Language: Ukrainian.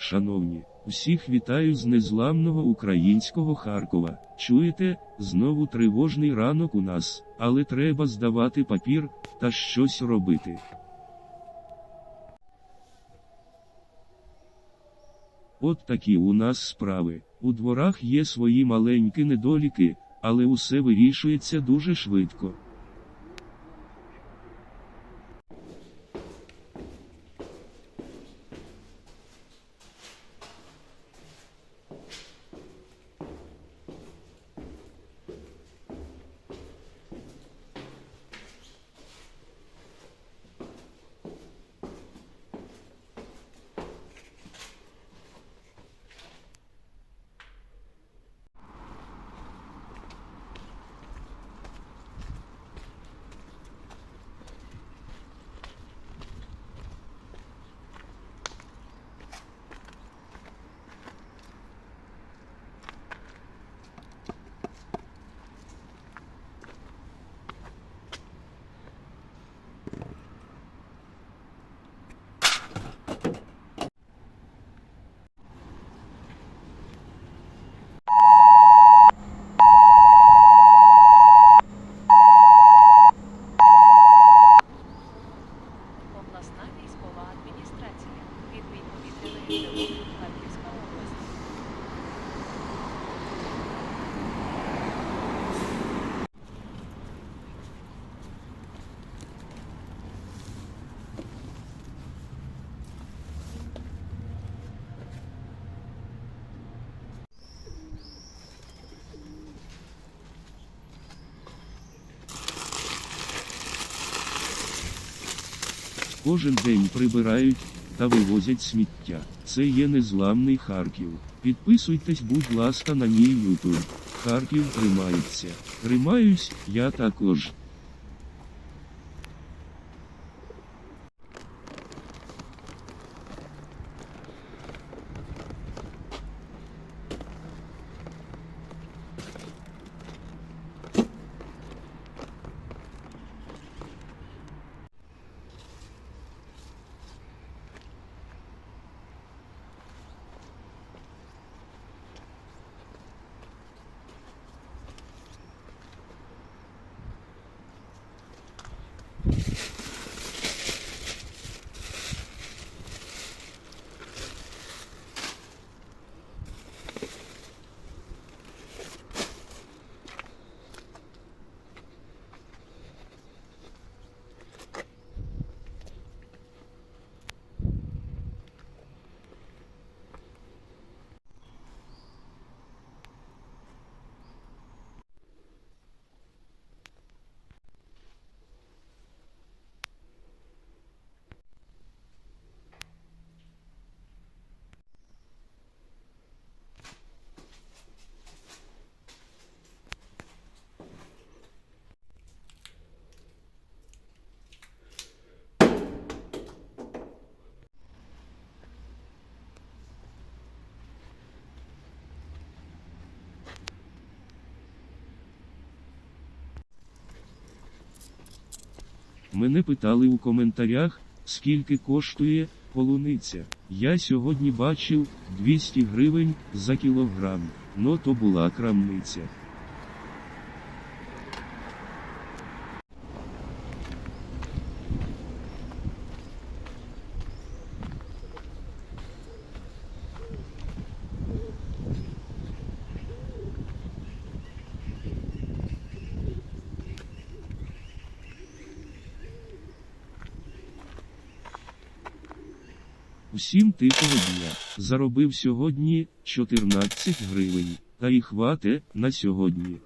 Шановні, усіх вітаю з незламного українського Харкова. Чуєте, знову тривожний ранок у нас, але треба здавати папір та щось робити. От такі у нас справи. У дворах є свої маленькі недоліки, але усе вирішується дуже швидко. Кожен день прибирають та вивозять сміття. Це є незламний Харків. Підписуйтесь, будь ласка, на мій ютуб. Харків тримається. Тримаюсь, я також. Мене питали у коментарях, скільки коштує полуниця. Я сьогодні бачив 200 гривень за кілограм, но то була крамниця. Усім ти дня. Заробив сьогодні 14 гривень. Та й хвате на сьогодні.